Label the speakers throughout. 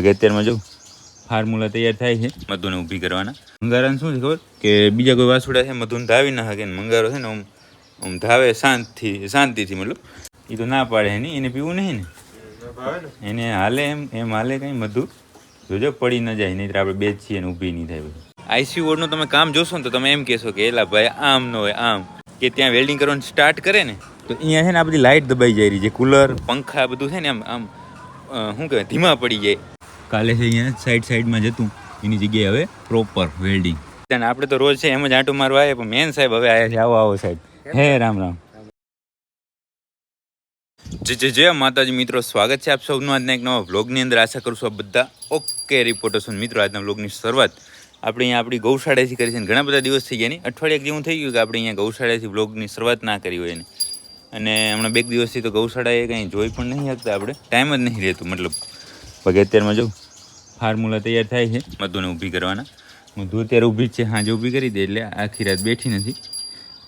Speaker 1: અત્યારમાં જો ફાર્મુલા તૈયાર થાય છે. મધુને ઊભી કરવાના. મંગારાને શું છે ખબર? કે બીજા કોઈ વાસુડા છે મધુને ધાવી ના શકે મંગારો છે ને આમ આમ ધાવે શાંતિથી શાંતિથી મતલબ. એ તો ના પાડે નહીં એને પીવું નહીં ને. એને હાલે એમ એમ હાલે કંઈ મધુ. જોજો પડી ન જાય નહીં આપણે બે છીએ ને ઊભી નહીં થાય બધું. આઈસીયુ વોર્ડનું તમે કામ જોશો ને તો તમે એમ કહેશો કે એલા ભાઈ આમ ન હોય આમ. કે ત્યાં વેલ્ડિંગ કરવાનું સ્ટાર્ટ કરે ને તો અહીંયા છે ને આ બધી લાઇટ દબાઈ જાય રહી છે કુલર પંખા બધું છે ને આમ આમ શું કહેવાય ધીમા પડી જાય. કાલે છે અહીંયા સાઈડ સાઈડમાં જતું. એની જગ્યાએ હવે પ્રોપર વેલ્ડિંગ અને આપણે તો રોજ છે એમ જ આંટું મારવા આવે પણ મેન સાહેબ હવે આવ્યા છે આવો આવો સાહેબ. હે રામ રામ. જે જે જે માતાજી મિત્રો સ્વાગત છે આપ સૌનું આજના એક નવા વ્લોગની અંદર. આશા કરું છું આપ બધા ઓકે રિપોર્ટર્સ મિત્રો આજના વ્લોગની શરૂઆત આપણે અહીંયા આપણી ગૌશાળાથી કરી છે ઘણા બધા દિવસ થઈ ગયા નહીં અઠવાડિયા જેવું થઈ ગયું કે આપણે અહીંયા ગૌશાળાથી વ્લોગની શરૂઆત ના કરી હોય એને અને હમણાં બે દિવસથી તો ગૌશાળાએ કંઈ જોઈ પણ નહીં શકતા આપણે. ટાઈમ જ નહીં રહેતું મતલબ. પગે અત્યારમાં જો ફાર્મુલા તૈયાર થાય છે. મધુને ઊભી કરવાના. મધુ અત્યારે ઊભી જ છે હાજે ઊભી કરી દે એટલે આખી રાત બેઠી નથી.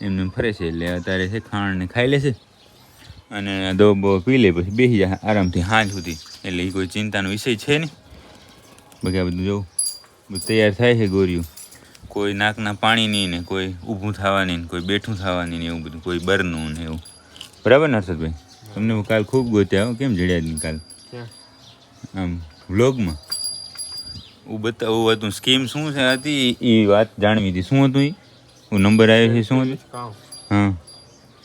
Speaker 1: એમને એમ ફરે છે એટલે અત્યારે છે ખાણને ખાઈ લેશે અને દો પી લે પછી બેસી જાય આરામથી હાજ સુધી. એટલે એ કોઈ ચિંતાનો વિષય છે નહીં. બાકી આ બધું જોવું બધું તૈયાર થાય છે ગોરીયું કોઈ નાકના પાણીની ને કોઈ ઊભું થવાની ને કોઈ બેઠું થવાની ને એવું બધું કોઈ બરનું ને એવું. બરાબર ને હર્ષદભાઈ? તમને હું કાલ ખૂબ ગોત્યા કેમ જડ્યા નહીં કાલ? આમ વ્લોગમાં હું બતાવું હતું. સ્કીમ શું છે હતી એ વાત જાણવી હતી. શું હતું એ હું નંબર આવ્યો છે શું હતું? હા.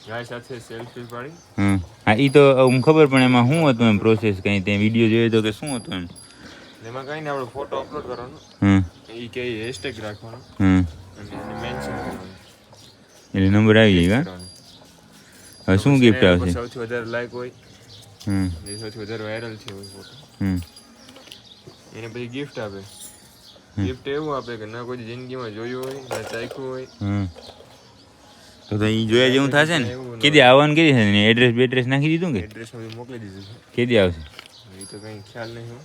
Speaker 2: ગાય સાથે સેલ્ફી પાડી.
Speaker 1: હા. હા એ તો હું ખબર પણ એમાં શું હતું એમ પ્રોસેસ કંઈ ત્યાં વીડિયો જોયો તો કે શું હતું એમ?
Speaker 2: એમાં કઈ ને આપણે ફોટો અપલોડ કરવાનો.
Speaker 1: હમ
Speaker 2: એ કે હેશટેગ રાખવાનો.
Speaker 1: હમ
Speaker 2: અને મેન્શન કરવાનો.
Speaker 1: એટલે નંબર આવી જાય. હા હવે શું ગિફ્ટ આવશે?
Speaker 2: સૌથી વધારે લાઈક હોય.
Speaker 1: હમ
Speaker 2: સૌથી વધારે વાયરલ છે હોય ફોટો
Speaker 1: હમ.
Speaker 2: એને પછી ગિફ્ટ આપે. ગિફ્ટ એવું આપે કે ના કોઈ જિંદગીમાં જોયું હોય ના ચાખ્યું હોય.
Speaker 1: તો તો એ જોયા જેવું થશે ને? કેદી આવવાનું કેદી છે ને? એડ્રેસ બેડ્રેસ નાખી દીધું કે?
Speaker 2: એડ્રેસ મોકલી દીધું
Speaker 1: કેદી આવશે.
Speaker 2: એ તો કંઈ ખ્યાલ નહીં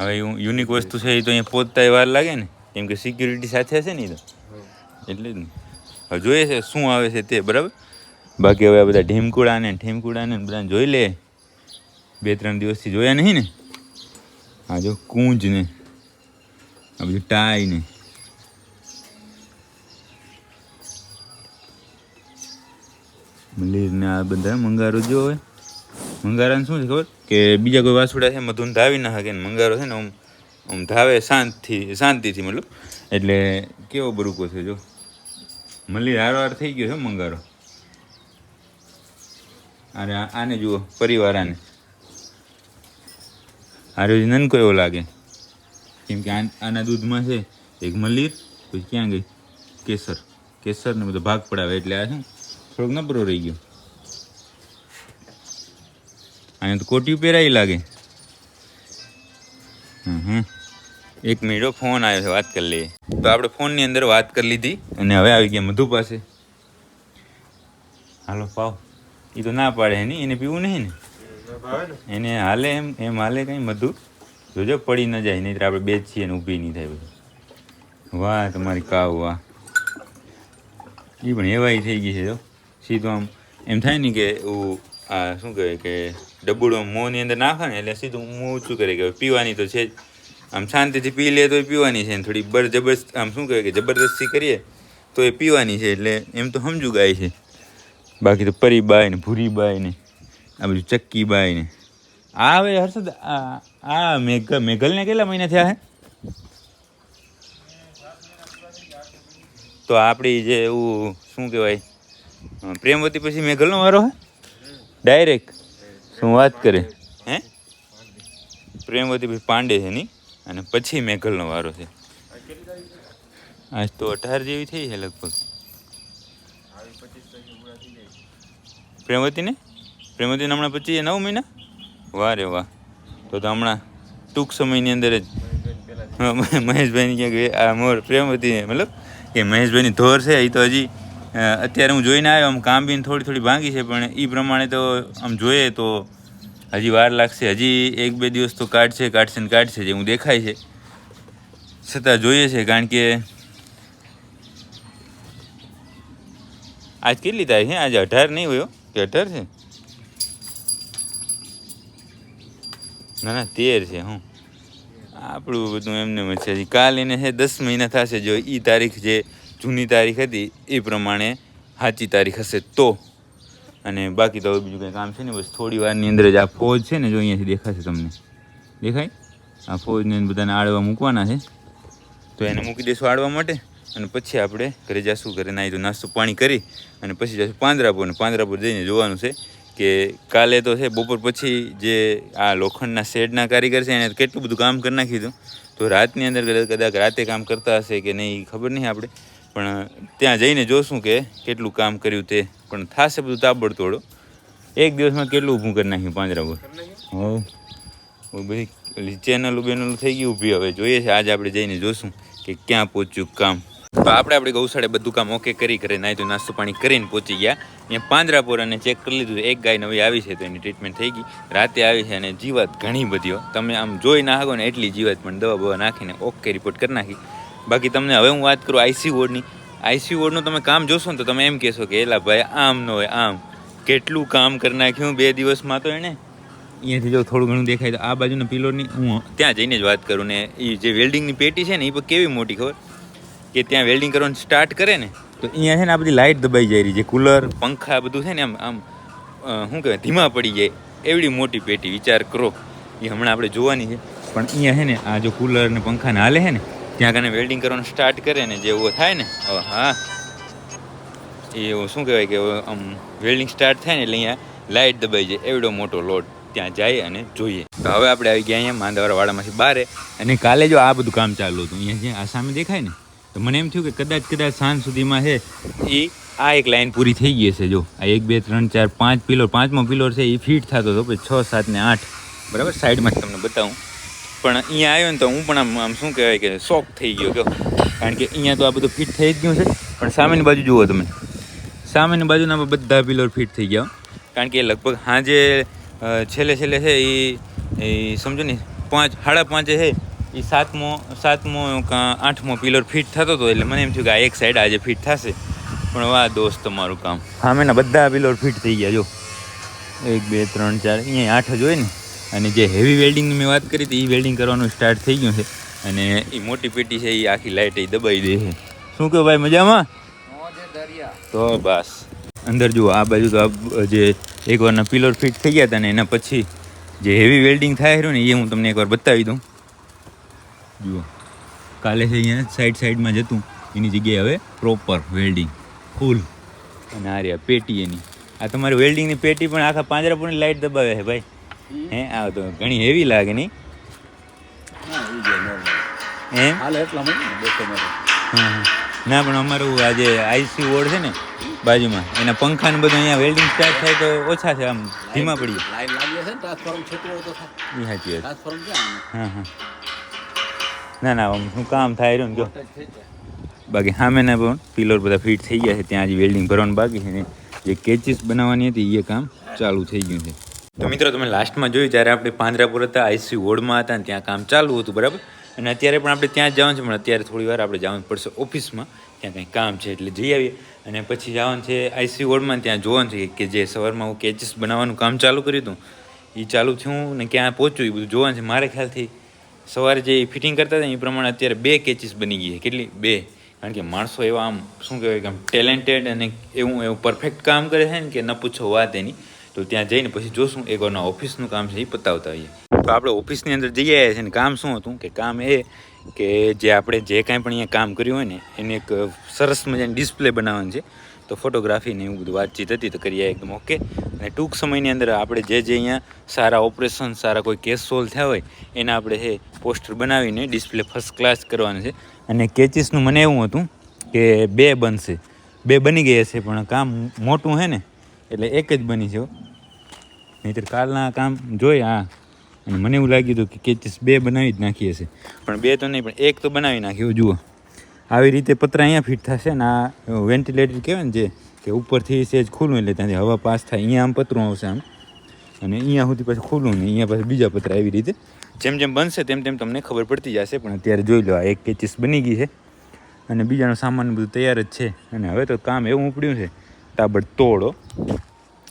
Speaker 1: હવે યુનિક વસ્તુ છે એ તો અહીંયા પહોંચતા વાર લાગે ને. કેમ કે સિક્યુરિટી સાથે હશે ને એ તો. એટલે જ ને. હવે જોઈએ છે શું આવે છે તે બરાબર? બાકી હવે આ બધા ઢીમકુડા ને ઢીમકુડા ને બધાને જોઈ લે. બે ત્રણ દિવસથી જોયા નહીં ને? આ જો કૂંજ ને, આ બધું ટાઈ ને. મલીર ને આ બધા મંગારો જો હવે મંગારાને શું છે ખબર? કે બીજા કોઈ વાસુડા છે, મધુન ધાવી ના શકે મંગારો છે ને, આમ આમ ધાવે શાંતિ, શાંતિથી મતલબ. એટલે કેવો બરુકો છે જો. મલ્લી હારવાર થઈ ગયો છે મંગારો. અરે આને જુઓ પરિવાર આને આર્યો નનકો એવો લાગે. કેમ કે આન- દૂધમાં છે એક મલીર પછી ક્યાં ગઈ? કેસર. કેસર ને બધો ભાગ પડાવે એટલે આ શું થોડોક નબળો રહી ગયો. આને તો કોટી પહેરાય લાગે. હમ એક હો, ફોન આવ્યો છે વાત કરી લઈએ. તો આપણે ફોનની અંદર વાત કરી લીધી અને હવે આવી ગયા મધુ પાસે. હાલો પાવ. એ તો ના પાડે નહીં એને પીવું નહીં ને? એને હાલે એમ એમ હાલે કંઈ મધુ. જોજો, પડી ન જાય નહીં આપણે બે છીએ ઊભી નહીં થાય બધું. વાહ, તમારી કાવ, વાહ. એ પણ એવાય થઈ ગઈ છે, જો. સીધું આમ, એમ થાય ને કે એવું આ શું કહેવાય કે ડબ્બુડું મોંની અંદર નાખે ને એટલે સીધું મોં ઊંચું કરે, કે પીવાની તો છે જ. આમ શાંતિથી પી લે તો પીવાની છે થોડી બર જબરસ્ત આમ શું કહેવાય કે જબરદસ્તી કરીએ તો એ પીવાની છે, એટલે એમ તો સમજુ ગાય છે. બાકી તો પરી બાય ને ભૂરી બાય ને આ બધું ચક્કી બાઈ ને આ હવે હર્ષદ, આ આ મેઘ, મેઘલને કેટલા મહિના થયા હે? તો આપણી જે એવું, શું કહેવાય પ્રેમવતી પછી મેઘલનો વારો હે? ડાયરેક્ટ શું વાત કરે? હે? પ્રેમવતી પછી પાંડે છે ની અને પછી મેઘલનો વારો છે. આજ તો અઢાર જેવી થઈ છે લગભગ. પ્રેમવતીને? પ્રેમવતીને હમણાં પચીસ નવ મહિના? વાહ રે વાહ. તો તો હમણાં ટૂંક સમયની અંદર જ મહેશભાઈની ક્યાંક આ મોર પ્રેમવતી મતલબ કે મહેશભાઈની ધોર છે એ તો હજી અત્યારે હું જોઈને આવ્યો, આમ કામ બીન થોડી થોડી ભાંગી છે, પણ એ પ્રમાણે તો આમ જોઈએ તો હજી વાર લાગશે. હજી એક બે દિવસ તો કાઢશે કાઢશે ને કાઢશે જે હું દેખાય છે. છતાં જોઈએ છે, કારણ કે આજ કેટલી તારીખ છે? આજે અઢાર નહીં હોય કે અઢાર છે? ના ના, તેર છે, હું. આપણું બધું એમને છે. કાલ એને છે, દસ મહિના થશે જો એ તારીખ જે જૂની તારીખ હતી, એ પ્રમાણે સાચી તારીખ હશે તો. અને બાકી તો બીજું કંઈ કામ છે ને બસ થોડી વારની અંદર જ આ ફોજ છે ને, જો અહીંયાથી દેખાશે તમને. દેખાય? આ ફોજને બધાને આડવા મૂકવાના છે. તો એને મૂકી દઈશું આડવા માટે. અને પછી આપણે ઘરે જઈશું ઘરે નાહી તો નાસ્તો પાણી કરી અને પછી જઈશું પાંદરાપુર અને પાંદરાપુર જઈને જોવાનું છે કે કાલે તો છે, બપોર પછી જે આ લોખંડના શેડના કારીગર છે, એને કેટલું બધું કામ કરી નાખ્યું હતું. તો રાતની અંદર કદાચ રાતે કામ કરતા હશે કે નહીં ખબર નહીં આપણે. પણ ત્યાં જઈને જોશું કે કેટલું કામ કર્યું તે. પણ થશે બધું તાબડતોડો. એક દિવસમાં કેટલું ઊભું કરી નાખ્યું પાંજરાપુર. હો બહુ બધી ચેનલ બેનલ થઈ ગઈ ઊભી હવે. જોઈએ છે, આજે આપણે જઈને જોશું કે ક્યાં પહોંચ્યું, કામ. તો આપણે આપણે ગૌશાળે બધું કામ ઓકે કરી કરી નાહી તો નાસ્તો પાણી કરીને પહોંચી ગયા. અહીંયા પાંજરાપુર અને ચેક કરી લીધું. એક ગાય નવી આવી છે તો એની ટ્રીટમેન્ટ થઈ ગઈ. રાતે આવી છે અને જીવાત ઘણી બધી હો. તમે આમ જોઈ ના શકો ને એટલી જીવાત, પણ દવા બવા નાખીને ઓકે રિપોર્ટ કરી નાખી. બાકી તમને હવે હું વાત કરું આઈસી વોર્ડની આઈસી વોર્ડનું તમે કામ જોશો ને તો તમે એમ કહેશો કે, એલા ભાઈ, આમ ન હોય, આમ. કેટલું કામ કરી નાખ્યું બે દિવસમાં તો એણે અહીંયાથી જો થોડું ઘણું દેખાય તો આ બાજુના પિલોરની હું ત્યાં જઈને જ વાત કરું ને એ જે વેલ્ડિંગની પેટી છે ને એ પણ કેવી મોટી ખબર? કે ત્યાં વેલ્ડિંગ કરવાનું સ્ટાર્ટ કરે ને, તો અહીંયા છે ને આ બધી લાઇટ દબાઈ જાય રહી છે કુલર પંખા બધું છે ને આમ આમ શું કહેવાય, ધીમા પડી જાય. એવડી મોટી પેટી, વિચાર કરો. એ હમણાં આપણે જોવાની છે. પણ અહીંયા છે ને આ જો કુલર ને પંખા ને હાલે છે ને, ત્યાં કને વેલ્ડિંગ કરવાનું સ્ટાર્ટ કરે ને, જે એવો થાય ને હા. એ શું કહેવાય કે આમ વેલ્ડિંગ સ્ટાર્ટ થાય ને એટલે અહીંયા લાઇટ દબાઈ જાય, એવડો મોટો લોડ ત્યાં જાય અને જોઈએ. તો હવે આપણે આવી ગયા અહીંયા માંદાવાળામાંથી બારે. અને કાલે જો આ બધું કામ ચાલુ હતું, અહીંયા જે આ સામે દેખાય ને તો મને એમ થયું કે કદાચ કદાચ સાંજ સુધીમાં છે એ આ એક લાઈન પૂરી થઈ ગઈ હશે જો. આ એક બે ત્રણ ચાર પાંચ પિલોર પાંચમો પિલોર છે એ ફિટ થતો હતો પછી છ સાત ને આઠ. બરાબર? સાઈડમાં તમને બતાવું. પણ અહીંયા આવ્યો ને તો હું પણ આમ આમ શું કહેવાય કે શોક થઈ ગયો કહો કારણ કે અહીંયા તો આ બધું ફિટ થઈ જ ગયું છે. પણ સામેની બાજુ જુઓ તમે. સામેની બાજુના બધા પિલર ફિટ થઈ ગયા કારણ કે લગભગ હાજે અ, છેલ્લે છેલ્લે છે એ એ સમજો ને પાંચ સાડા પાંચે છે. એ સાતમો સાતમો કાં આઠમો પિલર ફિટ થતો હતો એટલે મને એમ થયું કે આ એક સાઈડ આજે ફિટ થશે. પણ વાહ દોસ્ત, તમારું કામ. સામેના બધા પિલર ફિટ થઈ ગયા, જો. એક, બે, ત્રણ, ચાર, અહીંયા આઠ જ હોય ને. અને જે હેવી વેલ્ડિંગની મેં વાત કરી હતી એ વેલ્ડિંગ કરવાનું સ્ટાર્ટ થઈ ગયું છે. અને એ મોટી પેટી છે એ આખી લાઇટ એ દબાઈ દે છે. શું કહો ભાઈ, મજામાં? તો બસ. અંદર જુઓ, આ બાજુ તો આ જે એકવારના પિલર ફિટ થઈ ગયા હતા ને એના પછી જે હેવી વેલ્ડિંગ થાય રહ્યું ને એ હું તમને એકવાર બતાવી દઉં. જુઓ. કાલે છે અહીંયા સાઈડ સાઈડમાં જતું. એની જગ્યાએ હવે પ્રોપર વેલ્ડિંગ ફૂલ અને આ રહ્યા પેટી એની. આ તમારી વેલ્ડિંગની પેટી પણ આખા પાંજરાપુરની લાઇટ દબાવે છે ભાઈ. હે આ તો ઘણી હેવી લાગે નહીં. એમ. ના પણ અમારું આ જે આઈસી વોર્ડ છે ને બાજુમાં. એના પંખા ને બધું અહીંયા વેલ્ડિંગ સ્ટાર્ટ થાય તો ઓછા છે આમ ધીમા પડી
Speaker 3: લાઈન લાગી છે ને ટ્રાન્સફોર્મ છેટું હોય તો થાય.
Speaker 1: એ સાચી વાત. હા હા. ના ના શું કામ થાય રહ્યું ને જો. બાકી સામેના પણ પિલર બધા ફિટ થઈ ગયા છે. ત્યાં હજી વેલ્ડિંગ ભરવાનું બાકી છે ને જે કેચીસ બનાવવાની હતી એ કામ ચાલુ થઈ ગયું છે. તો મિત્રો, તમે લાસ્ટમાં જોયું જ્યારે આપણે પાંજરાપુર હતા આઈસી વોર્ડમાં હતા ને ત્યાં કામ ચાલુ હતું, બરાબર? અને અત્યારે પણ આપણે ત્યાં જ જવાનું છે, પણ અત્યારે થોડી વાર આપણે જવાનું પડશે ઓફિસમાં. ત્યાં કંઈ કામ છે એટલે જઈ આવીએ. અને પછી જવાનું છે આઈસી વોર્ડમાં ત્યાં જોવાનું છે કે જે સવારમાં હું કેચીસ બનાવવાનું કામ ચાલુ કર્યું હતું. એ ચાલુ થયું ને ક્યાં પહોંચ્યું એ બધું જોવાનું છે મારે ખ્યાલથી. સવારે જે ફિટિંગ કરતા હતા એ પ્રમાણે અત્યારે બે કેચીસ બની ગઈ છે. કેટલી? બે. કારણ કે માણસો એવા આમ, શું કહેવાય કે આમ ટેલેન્ટેડ અને એવું એવું પરફેક્ટ કામ કરે છે ને કે ન પૂછો વાત એની. તો ત્યાં જઈને પછી જોશું, એક વારના ઓફિસનું કામ છે એ પતાવતા હોઈએ તો આપણે ઓફિસની અંદર જઈ આવ્યા છીએ ને, કામ શું હતું? કે કામ એ કે જે આપણે જે કાંઈ પણ અહીંયા કામ કર્યું હોય ને, એને એક સરસ મજાની ડિસ્પ્લે બનાવવાની છે. તો ફોટોગ્રાફીની એવું બધું વાતચીત હતી તો કરીએ એકદમ ઓકે અને ટૂંક સમયની અંદર આપણે જે જે અહીંયા સારા ઓપરેશન સારા કોઈ કેસ સોલ્વ થયા હોય, એના આપણે એ પોસ્ટર બનાવીને ડિસ્પ્લે ફર્સ્ટ ક્લાસ કરવાનું છે. અને કેચીસનું મને એવું હતું કે બે બનશે. બે બની ગયા છે, પણ કામ મોટું છે ને, એટલે એક જ બની છે હો. નહીંતર કાલના કામ જોઈ આ અને મને એવું લાગ્યું હતું કે કેચીસ બે બનાવી જ નાખી હશે. પણ બે તો નહીં, પણ એક તો બનાવી નાખ્યું, જુઓ. આવી રીતે પતરા અહીંયા ફિટ થશે ને આ વેન્ટિલેટર કહેવાય ને જે, કે ઉપરથી સેજ ખુલ્લું એટલે ત્યાંથી હવા પાસ થાય. અહીંયા આમ પતરું આવશે આમ. અને અહીંયા સુધી પાછું ખુલ્લું ને અહીંયા પાછું બીજા પતરા એવી રીતે. જેમ જેમ બનશે તેમ તેમ તમને ખબર પડતી જશે. પણ અત્યારે જોઈ લો, આ એક કેચીસ બની ગઈ છે. અને બીજાનો સામાન બધું તૈયાર જ છે. અને હવે તો કામ એવું ઉપડ્યું છે. તાબડ તોડો.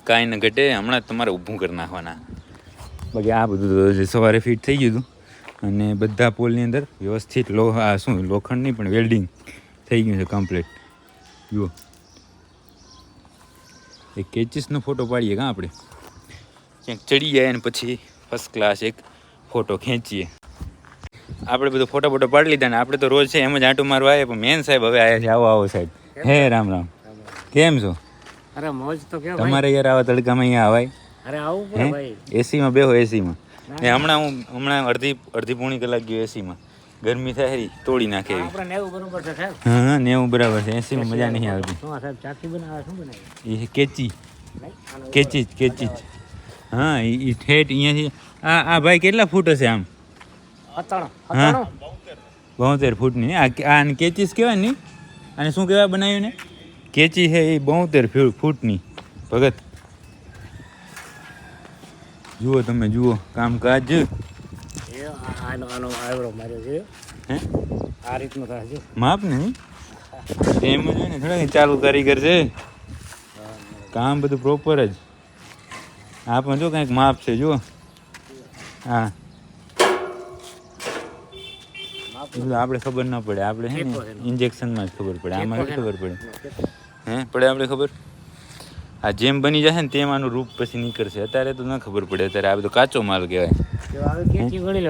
Speaker 1: કાંઈ ન ઘટે. હમણાં તમારે ઊભું કરી નાખવાના. બાકી આ બધું સવારે ફિટ થઈ ગયું હતું. અને બધા પોલની અંદર વ્યવસ્થિત લો આ શું લોખંડ નહીં પણ વેલ્ડિંગ થઈ ગયું છે કમ્પ્લીટ જુઓ. એક કેચીસનો ફોટો પાડીએ કાં આપણે? ક્યાંક ચડી જાય અને પછી ફર્સ્ટ ક્લાસ એક ફોટો ખેંચીએ. આપણે બધો ફોટો ફોટો પાડી લીધા ને આપણે તો રોજ છે એમ જ આંટું મારવા આવ્યા પણ મેન સાહેબ હવે આવ્યા છે આવો આવો સાહેબ. હે રામ રામ. કેમ છો?
Speaker 4: અરે મોજ તો કેમ
Speaker 1: તમારે યાર આવા તડકામાં અહીંયા આવાય?
Speaker 4: અરે આવું ભાઈ.
Speaker 1: એસીમાં બેહો એસીમાં ને. હમણાં હું હમણાં અડધી અડધી પોણી કલાક ગયો એસીમાં ગરમી થાય ખરી, તોડી નાખે એવી.
Speaker 4: નેવું બરોબર છે સાહેબ.
Speaker 1: હા નેવું બરાબર છે. એસીમાં મજા નહીં આવતી.
Speaker 4: સાહેબ ચાકી બનાવે શું બનાવે?
Speaker 1: એ કેચી?
Speaker 4: આનો
Speaker 1: કેચી જ કેચી જ. હા એ ઠેઠ અહીંયાથી આ આ ભાઈ કેટલા ફૂટ હશે આમ? હા. બોતેર ફૂટની. આ આ આને કેચીસ કહેવાય ને? અને શું કહેવાય બનાવ્યું ને? કેચી છે એ બોતેર ફૂટની. ભગત જુઓ તમે જુઓ કામકાજ.
Speaker 4: એ આ- આનો આનો આવડો માર્યો છે.
Speaker 1: હે?
Speaker 4: આ રીતનું થાય છે.
Speaker 1: માપ ને? એમ જ હોય ને થોડા કંઈ ચાલુ કારીગર છે. કામ બધું પ્રોપર જ. આ પણ જો કંઈક માપ છે જુઓ. હા. એટલે આપણે ખબર ના પડે. આપણે છે
Speaker 4: ટેકો છે
Speaker 1: ને.
Speaker 4: એનો.
Speaker 1: ઇન્જેક્શનમાં જ ખબર પડે. આમાં નથી ખબર પડે
Speaker 4: પડે.
Speaker 1: હે પડે આપણે ખબર? આ જેમ બની જશે ને તેમ આનું રૂપ પછી નીકળશે. અત્યારે તો ન ખબર પડે અત્યારે આ બધો કાચો માલ કહેવાય.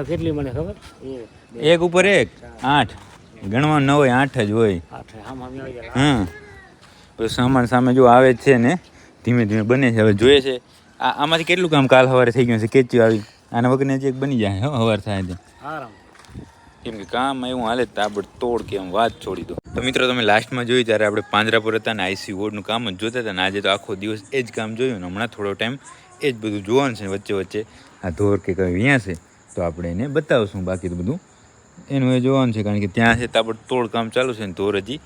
Speaker 4: કેટલી મને ખબર? એક
Speaker 1: ઉપર એક આઠ. ગણવા ન હોય આઠ જ હોય. હા પછી સામાન સામે જો આવે છે ને ધીમે ધીમે બને છે હવે જોઈએ છે. આ આમાંથી કેટલું કામ કાલ સવારે થઈ ગયું છે કેચ્યું આવી આના વગરને જે બની જાય હવાર થાય
Speaker 4: આરામ
Speaker 1: કેમ કે કામ એવું હાલે તાબડ તોડ કે એમ વાત છોડી દો. તો મિત્રો, તમે લાસ્ટમાં જોયું ત્યારે આપણે પાંજરાપુર હતા ને આઈસી વોર્ડનું કામ જ જોતા હતા ને આજે તો આખો દિવસ એ જ કામ જોયું ને હમણાં થોડો ટાઈમ એ જ બધું જોવાનું છે વચ્ચે વચ્ચે આ ધોર કે કંઈ અહીંયા છે, તો આપણે એને બતાવશું બાકી તો બધું. એનું એ જોવાનું છે કારણ કે ત્યાં છે તાબડ તોડ કામ ચાલુ છે ને ધોર હજી.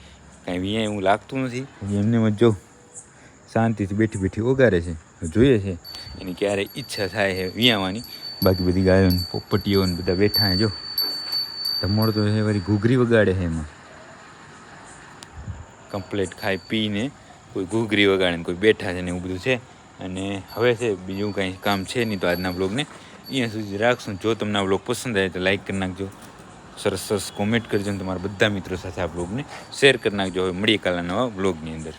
Speaker 1: કાંઈ અહીંયા એવું લાગતું નથી. એમને મત જો, શાંતિથી બેઠી બેઠી ઓગારે છે, જોઈએ છે. એની ક્યારે ઈચ્છા થાય છે વિયાવાની. બાકી બધી ગાયો પોપટીઓ બધા બેઠા જો. ધમોડ તો છે વળી ઘૂઘરી વગાડે છે એમાં. કમ્પ્લેટ ખાઈ પીને કોઈ ઘૂઘરી વગાડે કોઈ બેઠા છે ને એવું બધું છે. અને હવે છે, બીજું કાંઈ કામ છે નહીં તો આજના બ્લોગને. અહીંયા સુધી રાખશું. જો તમને આ બ્લોગ પસંદ આવે તો લાઇક કરી નાખજો. સરસ સરસ કોમેન્ટ કરજો અને તમારા બધા મિત્રો સાથે આ બ્લોગને શેર કરી નાખજો. હવે મળીએ કાલના નવા બ્લોગની અંદર.